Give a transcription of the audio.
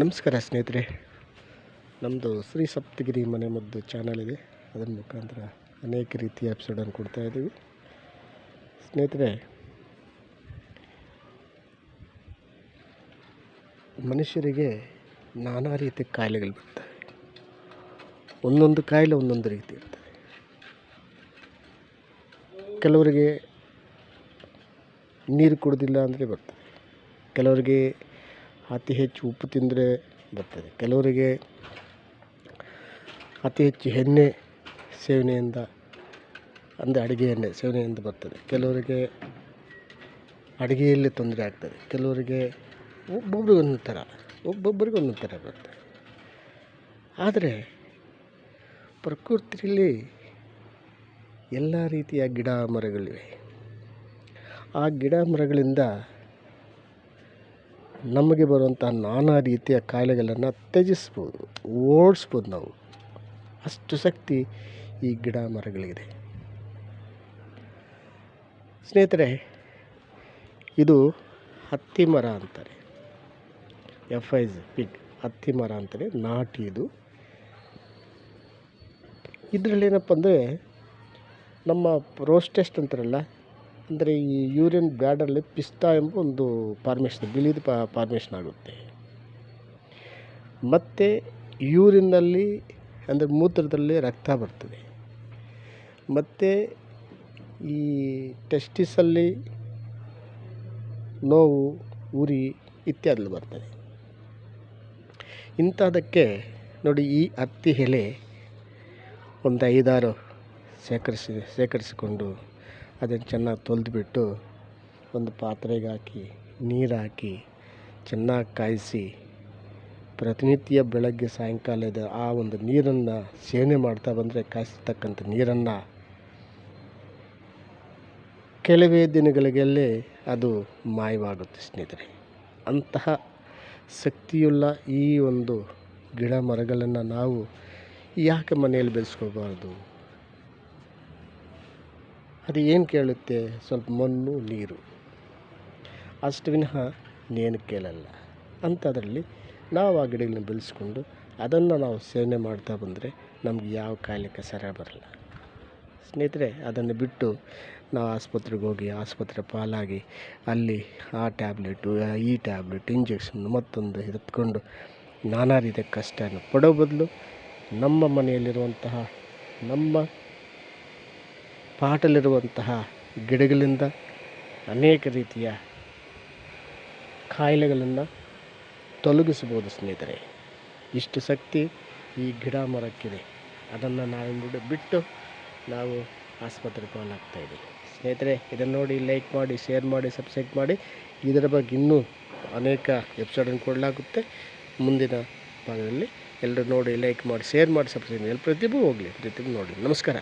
ನಮಸ್ಕಾರ ಸ್ನೇಹಿತರೆ. ನಮ್ಮದು ಶ್ರೀ ಸಪ್ತಗಿರಿ ಮನೆ ಮದ್ದು ಚಾನಲ್ ಇದೆ. ಅದರ ಮುಖಾಂತರ ಅನೇಕ ರೀತಿಯ ಎಪಿಸೋಡನ್ನು ಕೊಡ್ತಾ ಇದ್ದೀವಿ. ಸ್ನೇಹಿತರೆ, ಮನುಷ್ಯರಿಗೆ ನಾನಾ ರೀತಿಯ ಕಾಯಿಲೆಗಳು ಬರ್ತವೆ. ಒಂದೊಂದು ಕಾಯಿಲೆ ಒಂದೊಂದು ರೀತಿ ಇರ್ತದೆ. ಕೆಲವರಿಗೆ ನೀರು ಕುಡಿದಿಲ್ಲ ಅಂದರೆ ಬರ್ತದೆ. ಕೆಲವರಿಗೆ ಅತಿ ಹೆಚ್ಚು ಉಪ್ಪು ತಿಂದರೆ ಬರ್ತದೆ. ಕೆಲವರಿಗೆ ಅತಿ ಹೆಚ್ಚು ಎಣ್ಣೆ ಸೇವನೆಯಿಂದ, ಅಂದರೆ ಅಡುಗೆ ಎಣ್ಣೆ ಸೇವನೆಯಿಂದ ಬರ್ತದೆ. ಕೆಲವರಿಗೆ ಅಡುಗೆಯಲ್ಲಿ ತೊಂದರೆ ಆಗ್ತದೆ. ಕೆಲವರಿಗೆ ಒಬ್ಬೊಬ್ರಿಗೆ ಒಂದೊಂದು ಥರ ಒಬ್ಬೊಬ್ಬರಿಗೆ ಒಂದೊಂದು ಥರ ಬರ್ತದೆ. ಆದರೆ ಪ್ರಕೃತಿಯಲ್ಲಿ ಎಲ್ಲ ರೀತಿಯ ಗಿಡ ಮರಗಳಿವೆ ಆ ಗಿಡ ಮರಗಳಿಂದ ನಮಗೆ ಬರುವಂಥ ನಾನಾ ರೀತಿಯ ಕಾಯಿಲೆಗಳನ್ನು ತ್ಯಜಿಸ್ಬೋದು, ಓಡಿಸ್ಬೋದು ನಾವು. ಅಷ್ಟು ಶಕ್ತಿ ಈ ಗಿಡ ಮರಗಳಿಗಿದೆ. ಸ್ನೇಹಿತರೆ, ಇದು ಹತ್ತಿ ಮರ ಅಂತಾರೆ. ಎಫ್ ಐಸ್ ಪಿಗ್ ಹತ್ತಿ ಮರ ಅಂತಾರೆ, ನಾಟಿ ಇದು. ಇದರಲ್ಲಿ ಏನಪ್ಪ ಅಂದರೆ ನಮ್ಮ ರೋಸ್ಟೆಸ್ಟ್ ಅಂತಾರಲ್ಲ ಅಂದರೆ ಈ ಯೂರಿನ್ ಬ್ಯಾಡಲ್ಲಿ ಪಿಸ್ತಾ ಎಂಬ ಒಂದು ಫಾರ್ಮೇಷನ್ ಬಿಳಿದು ಫಾರ್ಮೇಷನ್ ಆಗುತ್ತೆ. ಮತ್ತು ಯೂರಿನ್ನಲ್ಲಿ ಅಂದರೆ ಮೂತ್ರದಲ್ಲಿ ರಕ್ತ ಬರ್ತದೆ. ಮತ್ತು ಈ ಟೆಸ್ಟಿಸಲ್ಲಿ ನೋವು, ಉರಿ ಇತ್ಯಾದಿ ಬರ್ತದೆ. ಇಂಥದಕ್ಕೆ ನೋಡಿ ಈ ಹತ್ತಿ ಎಲೆ ಒಂದು ಐದಾರು ಶೇಖರಿಸಿ, ಶೇಖರಿಸಿಕೊಂಡು ಅದನ್ನು ಚೆನ್ನಾಗಿ ತೊಳೆದ್ಬಿಟ್ಟು ಒಂದು ಪಾತ್ರೆಗೆ ಹಾಕಿ, ನೀರು ಹಾಕಿ, ಚೆನ್ನಾಗಿ ಕಾಯಿಸಿ, ಪ್ರತಿನಿತ್ಯ ಬೆಳಗ್ಗೆ ಸಾಯಂಕಾಲದ ಆ ಒಂದು ನೀರನ್ನು ಸೇವನೆ ಮಾಡ್ತಾ ಬಂದರೆ ಕಾಯಿಸ್ತಕ್ಕಂಥ ನೀರನ್ನು ಕೆಲವೇ ದಿನಗಳಿಗಲ್ಲೇ ಅದು ಮಾಯವಾಗುತ್ತೆ ಸ್ನೇಹಿತರೆ. ಅಂತಹ ಶಕ್ತಿಯುಳ್ಳ ಈ ಒಂದು ಗಿಡ ಮರಗಳನ್ನು ನಾವು ಯಾಕೆ ಮನೆಯಲ್ಲಿ ಬೆಳೆಸ್ಕೋಬಾರ್ದು? ಅದು ಏನು ಕೇಳುತ್ತೆ? ಸ್ವಲ್ಪ ಮಣ್ಣು, ನೀರು. ಅಷ್ಟು ವಿನಃ ಇನ್ನೇನು ಕೇಳಲ್ಲ. ಅಂಥದ್ರಲ್ಲಿ ನಾವು ಆ ಗಿಡಗಳನ್ನ ಬೆಳೆಸ್ಕೊಂಡು ಅದನ್ನು ನಾವು ಸೇವನೆ ಮಾಡ್ತಾ ಬಂದರೆ ನಮ್ಗೆ ಯಾವ ಕಾಯಿಲೆ ಕಸರ ಬರಲ್ಲ. ಸ್ನೇಹಿತರೆ, ಅದನ್ನು ಬಿಟ್ಟು ನಾವು ಆಸ್ಪತ್ರೆಗೆ ಹೋಗಿ ಆಸ್ಪತ್ರೆ ಪಾಲಾಗಿ ಅಲ್ಲಿ ಆ ಟ್ಯಾಬ್ಲೆಟು ಈ ಟ್ಯಾಬ್ಲೆಟ್, ಇಂಜೆಕ್ಷನ್ ಮತ್ತೊಂದು ಎತ್ಕೊಂಡು ನಾನಾ ರೀತಿಯ ಕಷ್ಟನ ಪಡೋ ಬದಲು ನಮ್ಮ ಮನೆಯಲ್ಲಿರುವಂತಹ ನಮ್ಮ ಪಾಟಲ್ಲಿರುವಂತಹ ಗಿಡಗಳಿಂದ ಅನೇಕ ರೀತಿಯ ಕಾಯಿಲೆಗಳನ್ನು ತೊಲಗಿಸ್ಬೋದು ಸ್ನೇಹಿತರೆ. ಇಷ್ಟು ಶಕ್ತಿ ಈ ಗಿಡ ಮರಕ್ಕಿದೆ ಅದನ್ನು ನಾವು ಬಿಟ್ಟು ನಾವು ಆಸ್ಪತ್ರೆ ಪಾಲಾಗ್ತಾಯಿದ್ದೀವಿ ಸ್ನೇಹಿತರೆ, ಇದನ್ನು ನೋಡಿ ಲೈಕ್ ಮಾಡಿ ಶೇರ್ ಮಾಡಿ ಸಬ್ಸ್ಕ್ರೈಬ್ ಮಾಡಿ. ಇದರ ಬಗ್ಗೆ ಇನ್ನೂ ಅನೇಕ ಎಪಿಸೋಡನ್ನು ಕೊಡಲಾಗುತ್ತೆ. ಮುಂದಿನ ಭಾಗದಲ್ಲಿ ಎಲ್ಲರೂ ನೋಡಿ ಲೈಕ್ ಮಾಡಿ ಶೇರ್ ಮಾಡಿ ಸಬ್ಸ್ಕ್ರೈಬ್ ಮಾಡಿ. ಪ್ರತಿಭೂ ಹೋಗಲಿ ಪ್ರತಿಭೂ ನೋಡಿ ನಮಸ್ಕಾರ.